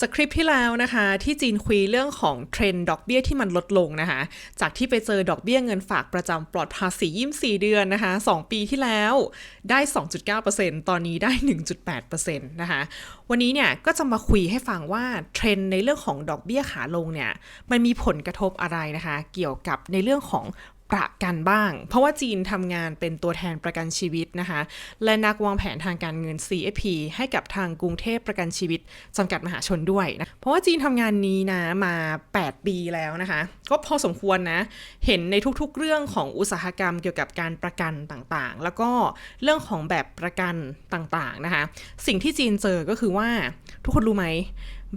จากคลิปที่แล้วนะคะ ที่จีนคุยเรื่องของเทรนด์ดอกเบี้ยที่มันลดลงนะคะ จากที่ไปเจอดอกเบี้ยเงินฝากประจำปลอดภาษียี่สี่เดือนนะคะ 2 ปีที่แล้วได้ 2.9%ตอนนี้ได้ 1.8%นะคะวันนี้เนี่ยก็จะมาคุยให้ฟังว่าเทรนด์ในเรื่องของดอกเบี้ยขาลงเนี่ยมันมีผลกระทบอะไรนะคะ เกี่ยวกับในเรื่องของ ประกันบ้าง เพราะว่าจีนทำงานเป็นตัวแทนประกันชีวิตนะคะ และนักวางแผนทางการเงิน CFP ให้กับทางกรุงเทพประกันชีวิตจำกัดมหาชนด้วยนะ เพราะว่าจีนทำงานนี้นะมา 8 ปีแล้วนะคะ ก็พอสมควรนะ เห็นในทุกๆ เรื่องของอุตสาหกรรมเกี่ยวกับการประกันต่างๆ แล้วก็เรื่องของแบบประกันต่างๆนะคะ สิ่งที่จีนเจอก็คือว่าทุกคนรู้ไหม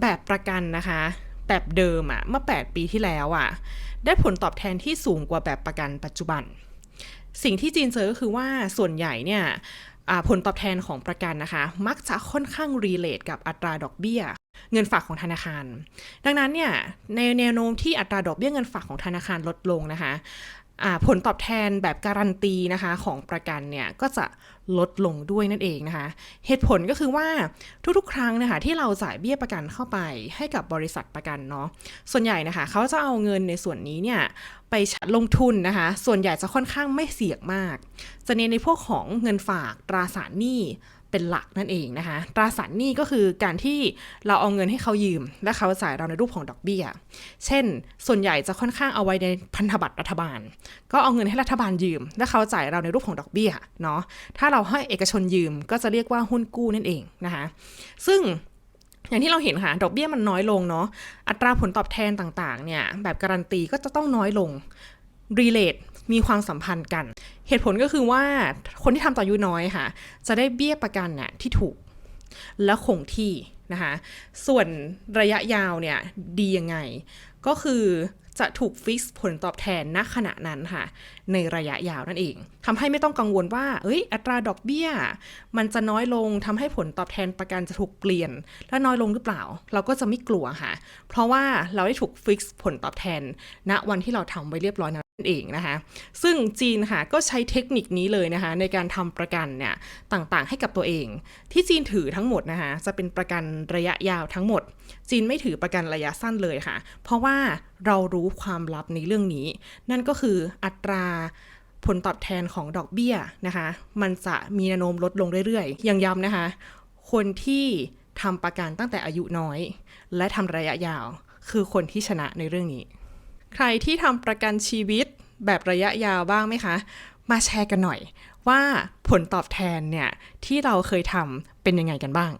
แบบประกันนะคะ แบบเดิมอะเมื่อ 8 ปีที่แล้วอะได้ผลตอบแทนที่สูงกว่าแบบประกันปัจจุบัน สิ่งที่จีนเจอก็คือว่าส่วนใหญ่เนี่ยผลตอบแทนของประกันนะคะ มักจะค่อนข้างรีเลทกับอัตราดอกเบี้ย เงินฝากของธนาคาร ดังนั้นเนี่ยในแนวโน้มที่อัตราดอกเบี้ยเงินฝากของธนาคารลดลงนะคะ ผลตอบแทนแบบการันตีนะคะของประกันเนี่ยก็จะลดลงด้วยนั่นเองนะคะ เหตุผลก็คือว่าทุกๆ ครั้งนะคะที่เราจ่ายเบี้ยประกันเข้าไปให้กับบริษัทประกันเนาะส่วนใหญ่นะคะเขาจะเอาเงินในส่วนนี้เนี่ยไปลงทุนนะคะ ส่วนใหญ่จะค่อนข้างไม่เสี่ยงมาก จะเน้นในพวกของเงินฝากตราสารหนี้ เป็นหลักนั่นเองนะคะ ตราสารหนี้ก็คือการที่เราเอาเงินให้เขายืม และเขาจ่ายเราในรูปของดอกเบี้ย เช่น ส่วนใหญ่จะค่อนข้างเอาไว้ในพันธบัตรรัฐบาล ก็เอาเงินให้รัฐบาลยืม และเขาจ่ายเราในรูปของดอกเบี้ยเนาะ ถ้าเราให้เอกชนยืมก็จะเรียกว่าหุ้นกู้นั่นเองนะคะ ซึ่งอย่างที่เราเห็นค่ะ ดอกเบี้ยมันน้อยลงเนาะ อัตราผลตอบแทนต่างๆเนี่ยแบบการันตีก็จะต้องน้อยลงรีเลท มีความสัมพันธ์กัน เหตุผลก็คือว่าคนที่ทำต่ออายุน้อยค่ะ จะได้เบี้ยประกันน่ะที่ถูกและคงที่นะคะ ส่วนระยะยาวเนี่ยดียังไง ก็คือจะถูกฟิกซ์ผลตอบแทนณขณะนั้นค่ะ ในระยะยาวนั่นเองทำให้ไม่ต้องกังวลว่า เอ้ย อัตราดอกเบี้ย มันจะน้อยลงทำให้ผลตอบแทนประกันจะถูกเปลี่ยน และน้อยลงหรือเปล่า เราก็จะไม่กลัวค่ะ เพราะว่าเราได้ถูกฟิกซ์ผลตอบแทน ณวันที่เราทำไว้เรียบร้อยนั่น เองนะคะซึ่งจีนค่ะก็ใช้เทคนิคนี้เลยนะคะในการทำประกันเนี่ยต่างๆให้กับตัวเอง ที่จีนถือทั้งหมดนะคะจะเป็นประกันระยะยาวทั้งหมด จีนไม่ถือประกันระยะสั้นเลยค่ะ เพราะว่าเรารู้ความลับในเรื่องนี้ นั่นก็คืออัตราผลตอบแทนของดอกเบี้ยนะคะ มันจะมีแนวโน้มลดลงเรื่อยๆ ยังย้ำนะคะ คนที่ทำประกันตั้งแต่อายุน้อย และทำระยะยาว คือคนที่ชนะในเรื่องนี้ ใครที่ทำประกันชีวิตแบบระยะยาวบ้างไหมคะ มาแชร์กันหน่อยว่าผลตอบแทนเนี่ยที่เราเคยทำเป็นยังไงกันบ้าง